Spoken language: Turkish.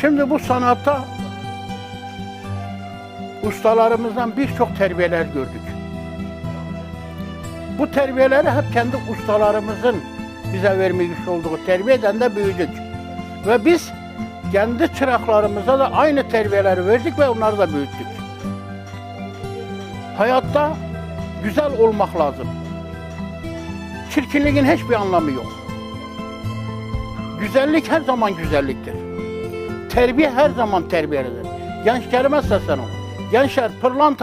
Şimdi bu sanatta ustalarımızdan birçok terbiyeler gördük. Bu terbiyeleri hep kendi ustalarımızın bize vermiş olduğu terbiyeden de büyüdük. Ve biz kendi çıraklarımıza da aynı terbiyeleri verdik ve onları da büyüttük. Hayatta güzel olmak lazım. Çirkinliğin hiçbir anlamı yok. Güzellik her zaman güzelliktir. Terbiye her zaman terbiyelidir. Gençlerime sesleniyorum. Gençler pırlanta